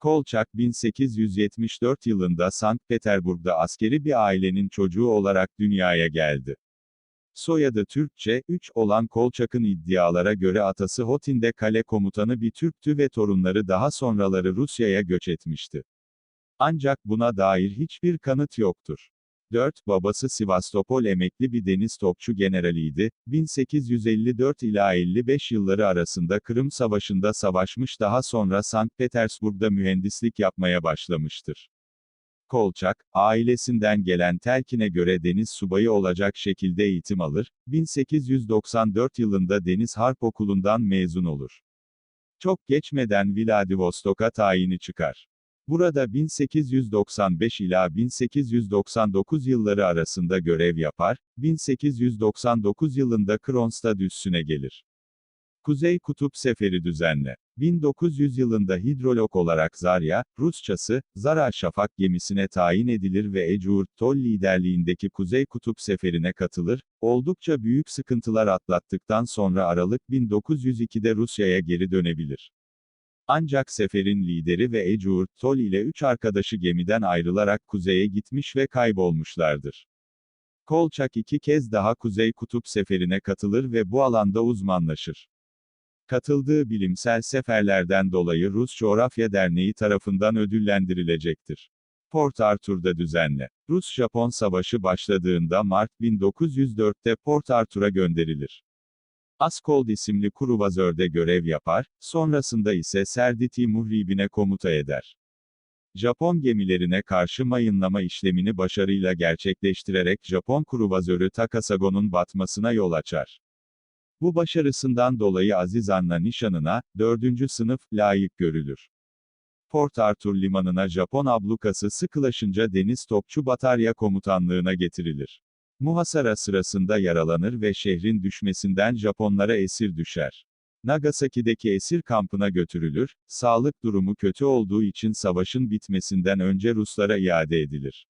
Kolçak 1874 yılında Sankt Peterburg'da askeri bir ailenin çocuğu olarak dünyaya geldi. Soyadı Türkçe, 3 olan Kolçak'ın iddialara göre atası Hotin'de kale komutanı bir Türktü ve torunları daha sonraları Rusya'ya göç etmişti. Ancak buna dair hiçbir kanıt yoktur. 4. Babası Sivastopol emekli bir deniz topçu generaliydi. 1854 ila 55 yılları arasında Kırım Savaşı'nda savaşmış daha sonra Sankt Petersburg'da mühendislik yapmaya başlamıştır. Kolçak, ailesinden gelen telkine göre deniz subayı olacak şekilde eğitim alır, 1894 yılında Deniz Harp Okulu'ndan mezun olur. Çok geçmeden Vladivostok'a tayini çıkar. Burada 1895 ila 1899 yılları arasında görev yapar, 1899 yılında Kronstadt üssüne gelir. Kuzey Kutup Seferi düzenle. 1900 yılında hidrolog olarak Zarya, Rusçası, Zara Şafak gemisine tayin edilir ve Ecurt Toll liderliğindeki Kuzey Kutup Seferi'ne katılır, oldukça büyük sıkıntılar atlattıktan sonra Aralık 1902'de Rusya'ya geri dönebilir. Ancak seferin lideri ve Ecurt Toll ile üç arkadaşı gemiden ayrılarak kuzeye gitmiş ve kaybolmuşlardır. Kolçak iki kez daha Kuzey Kutup Seferi'ne katılır ve bu alanda uzmanlaşır. Katıldığı bilimsel seferlerden dolayı Rus Coğrafya Derneği tarafından ödüllendirilecektir. Port Arthur'da düzenle. Rus-Japon Savaşı başladığında Mart 1904'te Port Arthur'a gönderilir. Askold isimli kruvazörde görev yapar, sonrasında ise Serditi Muhribine komuta eder. Japon gemilerine karşı mayınlama işlemini başarıyla gerçekleştirerek Japon kruvazörü Takasago'nun batmasına yol açar. Bu başarısından dolayı Aziz Anna nişanına, 4. sınıf, layık görülür. Port Arthur limanına Japon ablukası sıkılaşınca deniz topçu batarya komutanlığına getirilir. Muhasara sırasında yaralanır ve şehrin düşmesinden Japonlara esir düşer. Nagasaki'deki esir kampına götürülür, sağlık durumu kötü olduğu için savaşın bitmesinden önce Ruslara iade edilir.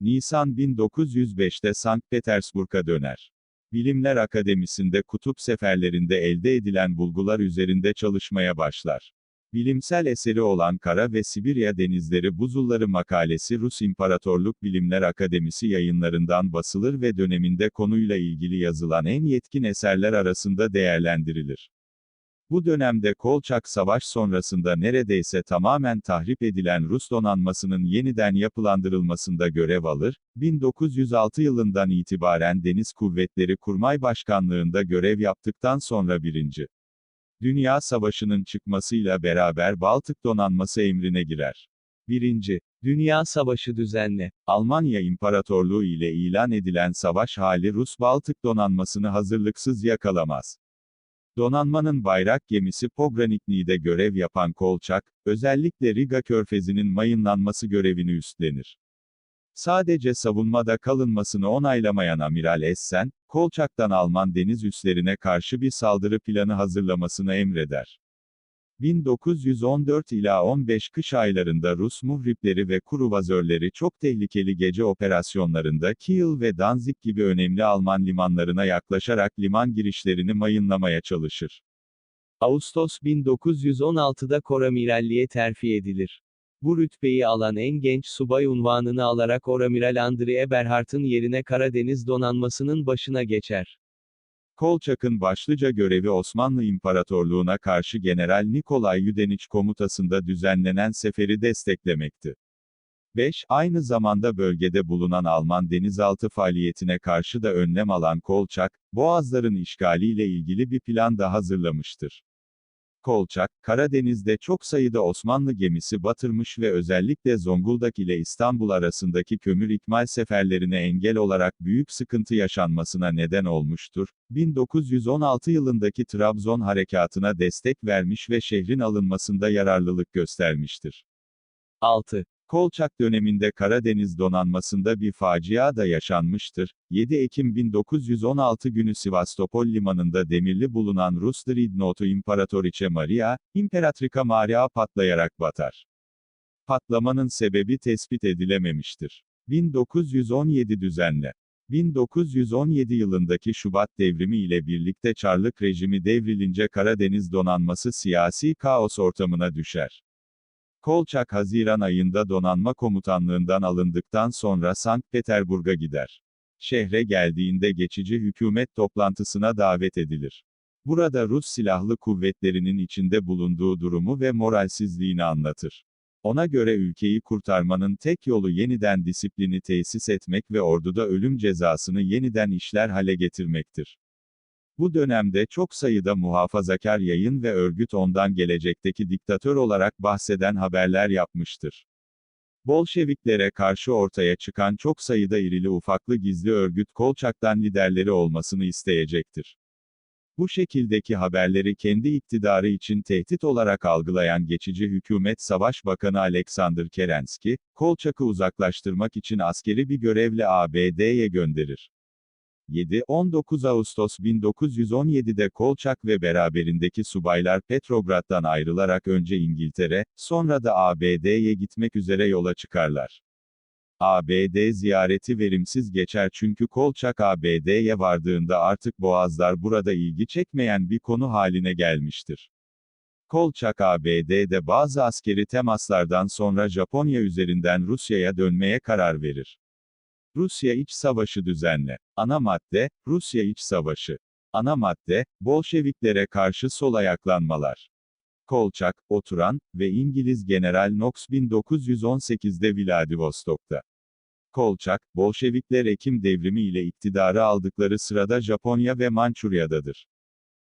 Nisan 1905'te Sankt Petersburg'a döner. Bilimler Akademisi'nde kutup seferlerinde elde edilen bulgular üzerinde çalışmaya başlar. Bilimsel eseri olan Kara ve Sibirya Denizleri Buzulları makalesi Rus İmparatorluk Bilimler Akademisi yayınlarından basılır ve döneminde konuyla ilgili yazılan en yetkin eserler arasında değerlendirilir. Bu dönemde Kolçak Savaş sonrasında neredeyse tamamen tahrip edilen Rus donanmasının yeniden yapılandırılmasında görev alır, 1906 yılından itibaren Deniz Kuvvetleri Kurmay Başkanlığında görev yaptıktan sonra 1. Dünya Savaşı'nın çıkmasıyla beraber Baltık donanması emrine girer. 1. Dünya Savaşı düzenle, Almanya İmparatorluğu ile ilan edilen savaş hali Rus Baltık donanmasını hazırlıksız yakalamaz. Donanmanın bayrak gemisi Pogranikni'de görev yapan Kolçak, özellikle Riga Körfezi'nin mayınlanması görevini üstlenir. Sadece savunmada kalınmasını onaylamayan Amiral Essen, Kolçak'tan Alman deniz üslerine karşı bir saldırı planı hazırlamasını emreder. 1914 ila 15 kış aylarında Rus muhripleri ve kruvazörleri çok tehlikeli gece operasyonlarında Kiel ve Danzig gibi önemli Alman limanlarına yaklaşarak liman girişlerini mayınlamaya çalışır. Ağustos 1916'da koramiralliğe terfi edilir. Bu rütbeyi alan en genç subay unvanını alarak Oramiral Andrei Eberhard'ın yerine Karadeniz donanmasının başına geçer. Kolçak'ın başlıca görevi Osmanlı İmparatorluğu'na karşı General Nikolay Yudeniç komutasında düzenlenen seferi desteklemekti. 5. Aynı zamanda bölgede bulunan Alman denizaltı faaliyetine karşı da önlem alan Kolçak, Boğazların işgaliyle ilgili bir plan da hazırlamıştır. Kolçak, Karadeniz'de çok sayıda Osmanlı gemisi batırmış ve özellikle Zonguldak ile İstanbul arasındaki kömür ikmal seferlerine engel olarak büyük sıkıntı yaşanmasına neden olmuştur. 1916 yılındaki Trabzon harekatına destek vermiş ve şehrin alınmasında yararlılık göstermiştir. 6. Kolçak döneminde Karadeniz donanmasında bir facia da yaşanmıştır. 7 Ekim 1916 günü Sivastopol limanında demirli bulunan Rus Dreadnought'u İmparatoriçe Maria, İmperatrika Maria patlayarak batar. Patlamanın sebebi tespit edilememiştir. 1917 düzenle. 1917 yılındaki Şubat devrimi ile birlikte Çarlık rejimi devrilince Karadeniz donanması siyasi kaos ortamına düşer. Kolçak Haziran ayında donanma komutanlığından alındıktan sonra Sankt Peterburg'a gider. Şehre geldiğinde geçici hükümet toplantısına davet edilir. Burada Rus silahlı kuvvetlerinin içinde bulunduğu durumu ve moralsizliğini anlatır. Ona göre ülkeyi kurtarmanın tek yolu yeniden disiplini tesis etmek ve orduda ölüm cezasını yeniden işler hale getirmektir. Bu dönemde çok sayıda muhafazakar yayın ve örgüt ondan gelecekteki diktatör olarak bahseden haberler yapmıştır. Bolşeviklere karşı ortaya çıkan çok sayıda irili ufaklı gizli örgüt Kolçak'tan liderleri olmasını isteyecektir. Bu şekildeki haberleri kendi iktidarı için tehdit olarak algılayan geçici hükümet Savaş Bakanı Alexander Kerensky, Kolçak'ı uzaklaştırmak için askeri bir görevle ABD'ye gönderir. 7-19 Ağustos 1917'de Kolçak ve beraberindeki subaylar Petrograd'dan ayrılarak önce İngiltere, sonra da ABD'ye gitmek üzere yola çıkarlar. ABD ziyareti verimsiz geçer çünkü Kolçak ABD'ye vardığında artık Boğazlar burada ilgi çekmeyen bir konu haline gelmiştir. Kolçak ABD'de bazı askeri temaslardan sonra Japonya üzerinden Rusya'ya dönmeye karar verir. Rusya İç Savaşı düzenle. Ana madde, Rusya İç Savaşı. Ana madde, Bolşeviklere karşı sol ayaklanmalar. Kolçak, oturan ve İngiliz General Knox 1918'de Vladivostok'ta. Kolçak, Bolşevikler Ekim devrimi ile iktidarı aldıkları sırada Japonya ve Mançurya'dadır.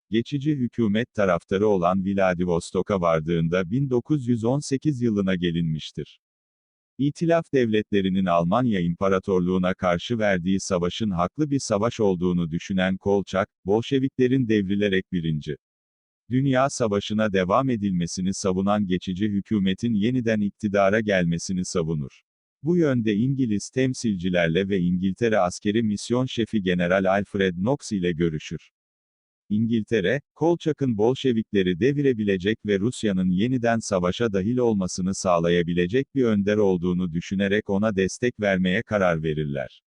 Geçici hükümet taraftarı olan Vladivostok'a vardığında 1918 yılına gelinmiştir. İtilaf devletlerinin Almanya İmparatorluğu'na karşı verdiği savaşın haklı bir savaş olduğunu düşünen Kolçak, Bolşeviklerin devrilerek birinci. Dünya Savaşı'na devam edilmesini savunan geçici hükümetin yeniden iktidara gelmesini savunur. Bu yönde İngiliz temsilcilerle ve İngiltere askeri misyon şefi General Alfred Knox ile görüşür. İngiltere, Kolçak'ın Bolşevikleri devirebilecek ve Rusya'nın yeniden savaşa dahil olmasını sağlayabilecek bir önder olduğunu düşünerek ona destek vermeye karar verirler.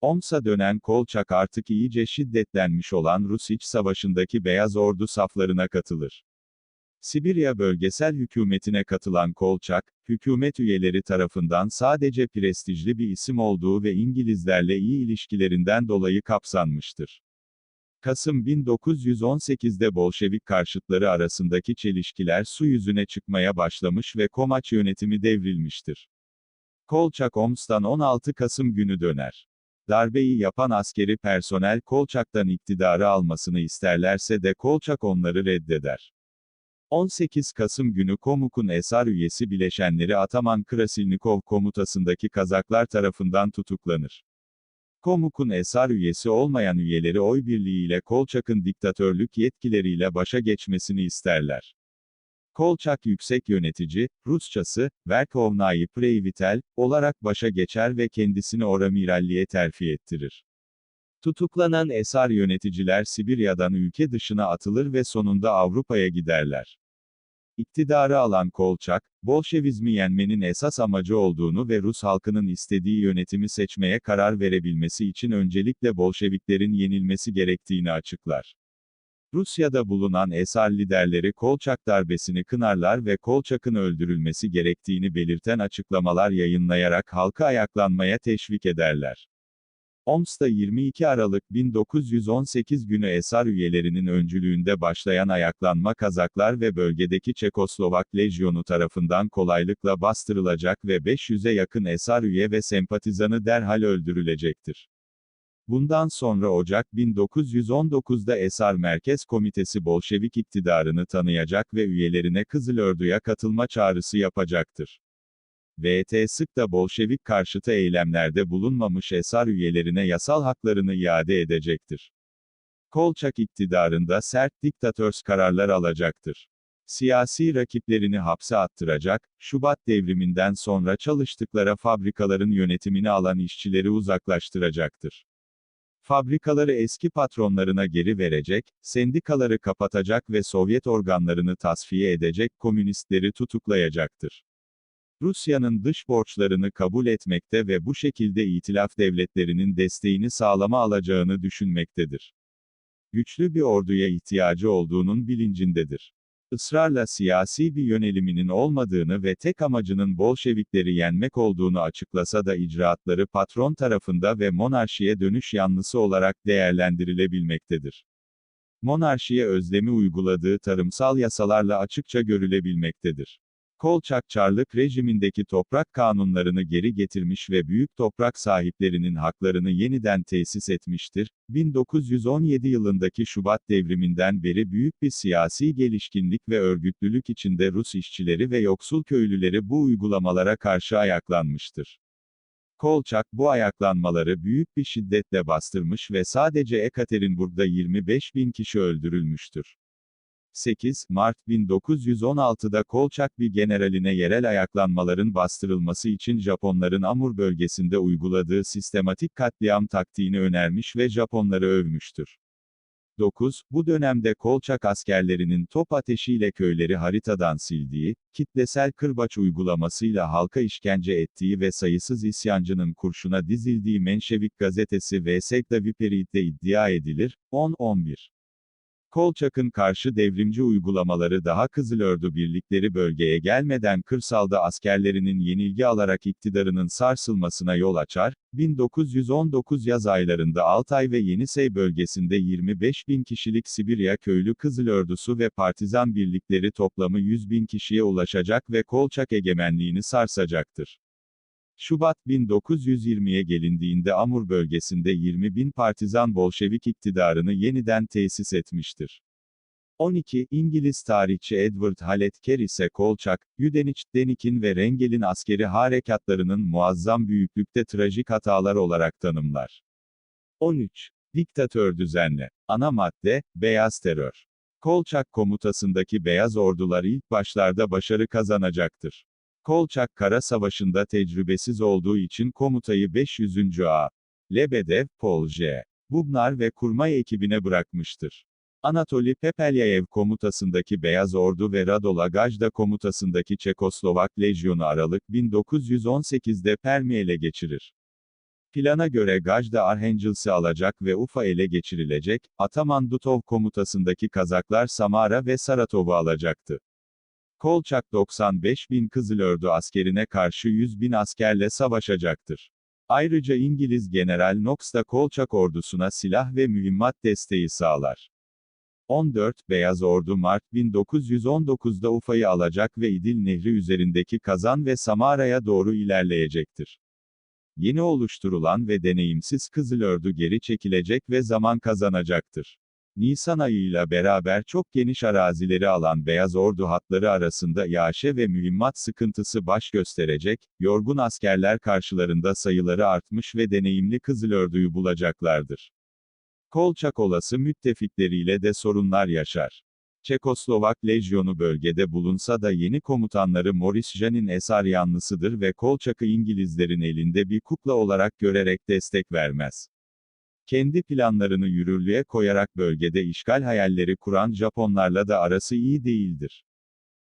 Oms'a dönen Kolçak artık iyice şiddetlenmiş olan Rus iç savaşındaki Beyaz Ordu saflarına katılır. Sibirya bölgesel hükümetine katılan Kolçak, hükümet üyeleri tarafından sadece prestijli bir isim olduğu ve İngilizlerle iyi ilişkilerinden dolayı kapsanmıştır. Kasım 1918'de Bolşevik karşıtları arasındaki çelişkiler su yüzüne çıkmaya başlamış ve Komaç yönetimi devrilmiştir. Kolçak Oms'tan 16 Kasım günü döner. Darbeyi yapan askeri personel Kolçak'tan iktidarı almasını isterlerse de Kolçak onları reddeder. 18 Kasım günü Komuk'un Esar üyesi bileşenleri Ataman Krasilnikov komutasındaki Kazaklar tarafından tutuklanır. Komuk'un Esar üyesi olmayan üyeleri oy birliğiyle Kolçak'ın diktatörlük yetkileriyle başa geçmesini isterler. Kolçak yüksek yönetici, Rusçası, Verkhovnayı Preyvitel, olarak başa geçer ve kendisini oramiralliğe terfi ettirir. Tutuklanan Esar yöneticiler Sibirya'dan ülke dışına atılır ve sonunda Avrupa'ya giderler. İktidarı alan Kolçak, Bolşevizmi yenmenin esas amacı olduğunu ve Rus halkının istediği yönetimi seçmeye karar verebilmesi için öncelikle Bolşeviklerin yenilmesi gerektiğini açıklar. Rusya'da bulunan Esar liderleri Kolçak darbesini kınarlar ve Kolçak'ın öldürülmesi gerektiğini belirten açıklamalar yayınlayarak halkı ayaklanmaya teşvik ederler. Oms'ta 22 Aralık 1918 günü Esar üyelerinin öncülüğünde başlayan ayaklanma Kazaklar ve bölgedeki Çekoslovak Lejyonu tarafından kolaylıkla bastırılacak ve 500'e yakın Esar üye ve sempatizanı derhal öldürülecektir. Bundan sonra Ocak 1919'da Esar Merkez Komitesi Bolşevik iktidarını tanıyacak ve üyelerine Kızılördu'ya katılma çağrısı yapacaktır. VT sık da Bolşevik karşıtı eylemlerde bulunmamış Esar üyelerine yasal haklarını iade edecektir. Kolçak iktidarında sert diktatörs kararlar alacaktır. Siyasi rakiplerini hapse attıracak, Şubat devriminden sonra çalıştıkları fabrikaların yönetimini alan işçileri uzaklaştıracaktır. Fabrikaları eski patronlarına geri verecek, sendikaları kapatacak ve Sovyet organlarını tasfiye edecek komünistleri tutuklayacaktır. Rusya'nın dış borçlarını kabul etmekte ve bu şekilde itilaf devletlerinin desteğini sağlama alacağını düşünmektedir. Güçlü bir orduya ihtiyacı olduğunun bilincindedir. ısrarla siyasi bir yöneliminin olmadığını ve tek amacının Bolşevikleri yenmek olduğunu açıklasa da icraatları patron tarafında ve monarşiye dönüş yanlısı olarak değerlendirilebilmektedir. Monarşiye özlemi uyguladığı tarımsal yasalarla açıkça görülebilmektedir. Kolçakçarlık rejimindeki toprak kanunlarını geri getirmiş ve büyük toprak sahiplerinin haklarını yeniden tesis etmiştir. 1917 yılındaki Şubat devriminden beri büyük bir siyasi gelişkinlik ve örgütlülük içinde Rus işçileri ve yoksul köylüleri bu uygulamalara karşı ayaklanmıştır. Kolçak bu ayaklanmaları büyük bir şiddetle bastırmış ve sadece Ekaterinburg'da 25 bin kişi öldürülmüştür. 8 Mart 1916'da Kolçak bir generaline yerel ayaklanmaların bastırılması için Japonların Amur bölgesinde uyguladığı sistematik katliam taktiğini önermiş ve Japonları övmüştür. 9. Bu dönemde Kolçak askerlerinin top ateşiyle köyleri haritadan sildiği, kitlesel kırbaç uygulamasıyla halka işkence ettiği ve sayısız isyancının kurşuna dizildiği Menşevik gazetesi Vesegda Viperit'te iddia edilir. 10-11 Kolçak'ın karşı devrimci uygulamaları daha Kızılördu birlikleri bölgeye gelmeden kırsalda askerlerinin yenilgi alarak iktidarının sarsılmasına yol açar, 1919 yaz aylarında Altay ve Yenisey bölgesinde 25 bin kişilik Sibirya köylü Kızılördusu ve partizan birlikleri toplamı 100 bin kişiye ulaşacak ve Kolçak egemenliğini sarsacaktır. Şubat 1920'ye gelindiğinde Amur bölgesinde 20 bin partizan Bolşevik iktidarını yeniden tesis etmiştir. 12. İngiliz tarihçi Edward Hallett Kerr ise Kolçak, Yudenich, Denik'in ve Rengel'in askeri harekatlarının muazzam büyüklükte trajik hatalar olarak tanımlar. 13. Diktatör düzenle. Ana madde, beyaz terör. Kolçak komutasındaki beyaz ordular ilk başlarda başarı kazanacaktır. Kolçak Kara Savaşı'nda tecrübesiz olduğu için komutayı 500. A. Lebedev, Pol J. Bubnar ve kurmay ekibine bırakmıştır. Anatoli Pepelyayev komutasındaki Beyaz Ordu ve Radol Agajda komutasındaki Çekoslovak Lejyonu Aralık 1918'de Permi ele geçirir. Plana göre Gajda Arhangels'i alacak ve Ufa ele geçirilecek, Ataman Dutov komutasındaki Kazaklar Samara ve Saratov'u alacaktı. Kolçak 95 bin Kızılördu askerine karşı 100 bin askerle savaşacaktır. Ayrıca İngiliz General Knox da Kolçak ordusuna silah ve mühimmat desteği sağlar. 14. Beyaz Ordu Mart 1919'da Ufa'yı alacak ve İdil Nehri üzerindeki Kazan ve Samara'ya doğru ilerleyecektir. Yeni oluşturulan ve deneyimsiz Kızılördu geri çekilecek ve zaman kazanacaktır. Nisan ayıyla beraber çok geniş arazileri alan Beyaz Ordu hatları arasında iaşe ve mühimmat sıkıntısı baş gösterecek, yorgun askerler karşılarında sayıları artmış ve deneyimli Kızılördu'yu bulacaklardır. Kolçak olası müttefikleriyle de sorunlar yaşar. Çekoslovak lejyonu bölgede bulunsa da yeni komutanları Maurice Jean'in esar yanlısıdır ve Kolçak'ı İngilizlerin elinde bir kukla olarak görerek destek vermez. Kendi planlarını yürürlüğe koyarak bölgede işgal hayalleri kuran Japonlarla da arası iyi değildir.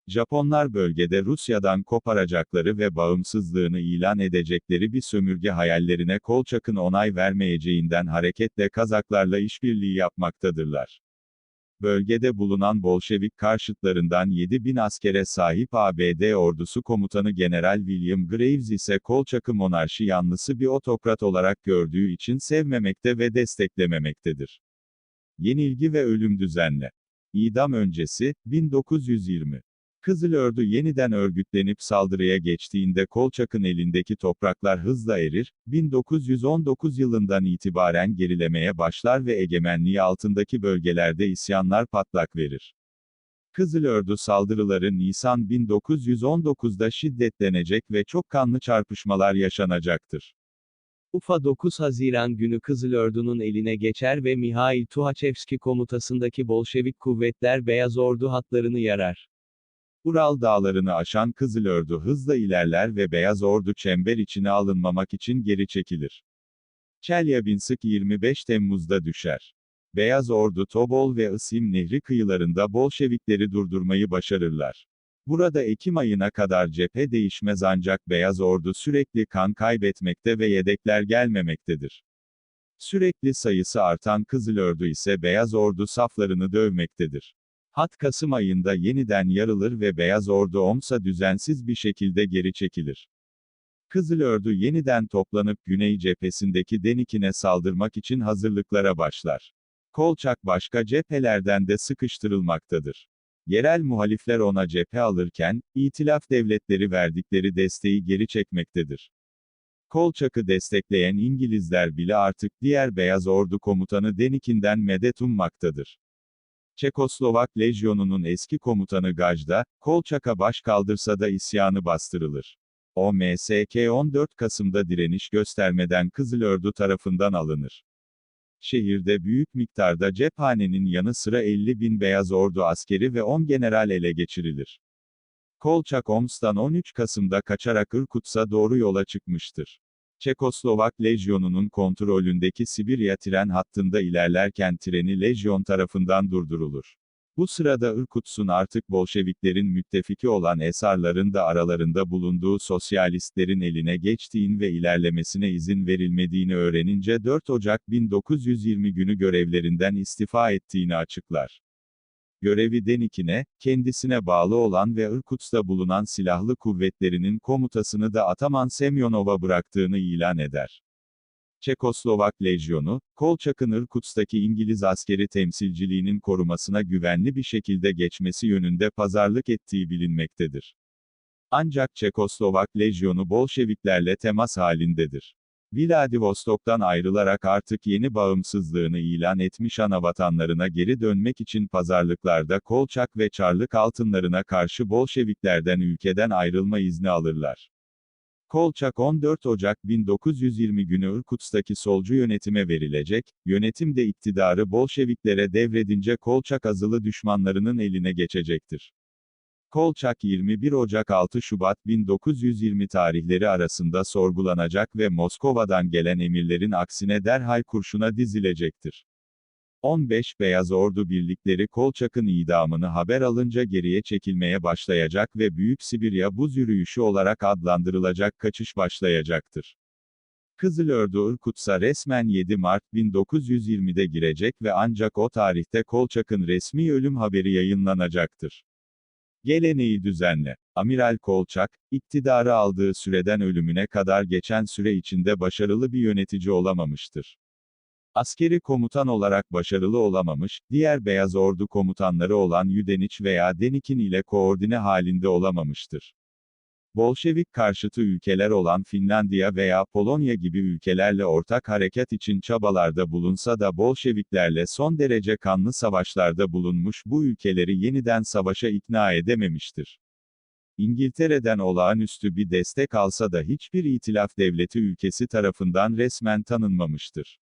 Japonlar bölgede Rusya'dan koparacakları ve bağımsızlığını ilan edecekleri bir sömürge hayallerine Kolçak'ın onay vermeyeceğinden hareketle Kazaklarla işbirliği yapmaktadırlar. Bölgede bulunan Bolşevik karşıtlarından 7 bin askere sahip ABD ordusu komutanı General William Graves ise Kolçak'ı monarşi yanlısı bir otokrat olarak gördüğü için sevmemekte ve desteklememektedir. Yenilgi ve ölüm düzenle. İdam öncesi, 1920. Kızılördu yeniden örgütlenip saldırıya geçtiğinde Kolçak'ın elindeki topraklar hızla erir, 1919 yılından itibaren gerilemeye başlar ve egemenliği altındaki bölgelerde isyanlar patlak verir. Kızılördu saldırıları Nisan 1919'da şiddetlenecek ve çok kanlı çarpışmalar yaşanacaktır. Ufa 9 Haziran günü Kızılördu'nun eline geçer ve Mihail Tuhaçevski komutasındaki Bolşevik kuvvetler Beyaz Ordu hatlarını yarar. Ural dağlarını aşan Kızılördu hızla ilerler ve Beyaz Ordu çember içine alınmamak için geri çekilir. Çelyabinsk 25 Temmuz'da düşer. Beyaz Ordu Tobol ve Isim Nehri kıyılarında Bolşevikleri durdurmayı başarırlar. Burada Ekim ayına kadar cephe değişmez ancak Beyaz Ordu sürekli kan kaybetmekte ve yedekler gelmemektedir. Sürekli sayısı artan Kızılördu ise Beyaz Ordu saflarını dövmektedir. Hat Kasım ayında yeniden yarılır ve Beyaz Ordu Oms'a düzensiz bir şekilde geri çekilir. Kızılördu yeniden toplanıp Güney cephesindeki Denikin'e saldırmak için hazırlıklara başlar. Kolçak başka cephelerden de sıkıştırılmaktadır. Yerel muhalifler ona cephe alırken, İtilaf devletleri verdikleri desteği geri çekmektedir. Kolçak'ı destekleyen İngilizler bile artık diğer Beyaz Ordu komutanı Denikin'den medet ummaktadır. Çekoslovak Lejyonu'nun eski komutanı Gajda, Kolçak'a baş kaldırsa da isyanı bastırılır. O MSK 14 Kasım'da direniş göstermeden Kızılördu tarafından alınır. Şehirde büyük miktarda cephanenin yanı sıra 50 bin Beyaz Ordu askeri ve 10 general ele geçirilir. Kolçak Oms'tan 13 Kasım'da kaçarak Irkutsk'a doğru yola çıkmıştır. Çekoslovak Lejyonu'nun kontrolündeki Sibirya tren hattında ilerlerken treni Lejyon tarafından durdurulur. Bu sırada Irkutsk'un artık Bolşeviklerin müttefiki olan Esarların da aralarında bulunduğu sosyalistlerin eline geçtiğin ve ilerlemesine izin verilmediğini öğrenince 4 Ocak 1920 günü görevlerinden istifa ettiğini açıklar. Görevi Denikin'e, kendisine bağlı olan ve Irkutsk'ta bulunan silahlı kuvvetlerinin komutasını da Ataman Semyonov'a bıraktığını ilan eder. Çekoslovak Lejyonu, Kolçak'ın Irkutsk'taki İngiliz askeri temsilciliğinin korumasına güvenli bir şekilde geçmesi yönünde pazarlık ettiği bilinmektedir. Ancak Çekoslovak Lejyonu Bolşeviklerle temas halindedir. Vladivostok'tan ayrılarak artık yeni bağımsızlığını ilan etmiş anavatanlarına geri dönmek için pazarlıklarda Kolçak ve Çarlık altınlarına karşı Bolşeviklerden ülkeden ayrılma izni alırlar. Kolçak 14 Ocak 1920 günü Irkutsk'taki solcu yönetime verilecek, yönetim de iktidarı Bolşeviklere devredince Kolçak azılı düşmanlarının eline geçecektir. Kolçak 21 Ocak 6 Şubat 1920 tarihleri arasında sorgulanacak ve Moskova'dan gelen emirlerin aksine derhal kurşuna dizilecektir. 15 Beyaz Ordu birlikleri Kolçak'ın idamını haber alınca geriye çekilmeye başlayacak ve Büyük Sibirya Buz Yürüyüşü olarak adlandırılacak kaçış başlayacaktır. Kızılördu Irkutsk'a resmen 7 Mart 1920'de girecek ve ancak o tarihte Kolçak'ın resmi ölüm haberi yayınlanacaktır. Geleneği düzenle. Amiral Kolçak, iktidarı aldığı süreden ölümüne kadar geçen süre içinde başarılı bir yönetici olamamıştır. Askeri komutan olarak başarılı olamamış, diğer Beyaz Ordu komutanları olan Yudeniç veya Denikin ile koordine halinde olamamıştır. Bolşevik karşıtı ülkeler olan Finlandiya veya Polonya gibi ülkelerle ortak harekat için çabalarda bulunsa da Bolşeviklerle son derece kanlı savaşlarda bulunmuş bu ülkeleri yeniden savaşa ikna edememiştir. İngiltere'den olağanüstü bir destek alsa da hiçbir itilaf devleti ülkesi tarafından resmen tanınmamıştır.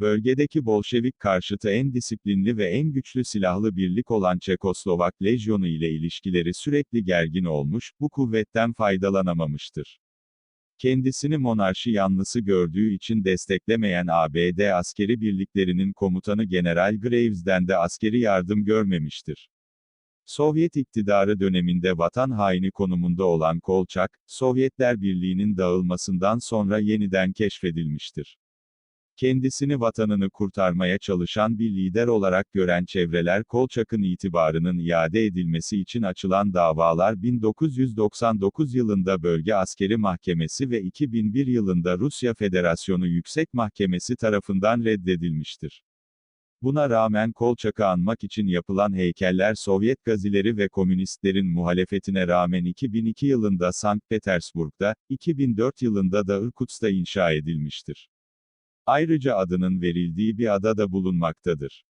Bölgedeki Bolşevik karşıtı en disiplinli ve en güçlü silahlı birlik olan Çekoslovak Lejyonu ile ilişkileri sürekli gergin olmuş, bu kuvvetten faydalanamamıştır. Kendisini monarşi yanlısı gördüğü için desteklemeyen ABD askeri birliklerinin komutanı General Graves'den de askeri yardım görmemiştir. Sovyet iktidarı döneminde vatan haini konumunda olan Kolçak, Sovyetler Birliği'nin dağılmasından sonra yeniden keşfedilmiştir. Kendisini vatanını kurtarmaya çalışan bir lider olarak gören çevreler Kolçak'ın itibarının iade edilmesi için açılan davalar 1999 yılında Bölge Askeri Mahkemesi ve 2001 yılında Rusya Federasyonu Yüksek Mahkemesi tarafından reddedilmiştir. Buna rağmen Kolçak'ı anmak için yapılan heykeller Sovyet gazileri ve komünistlerin muhalefetine rağmen 2002 yılında Sankt Petersburg'da, 2004 yılında da Irkutsk'ta inşa edilmiştir. Ayrıca adının verildiği bir ada da bulunmaktadır.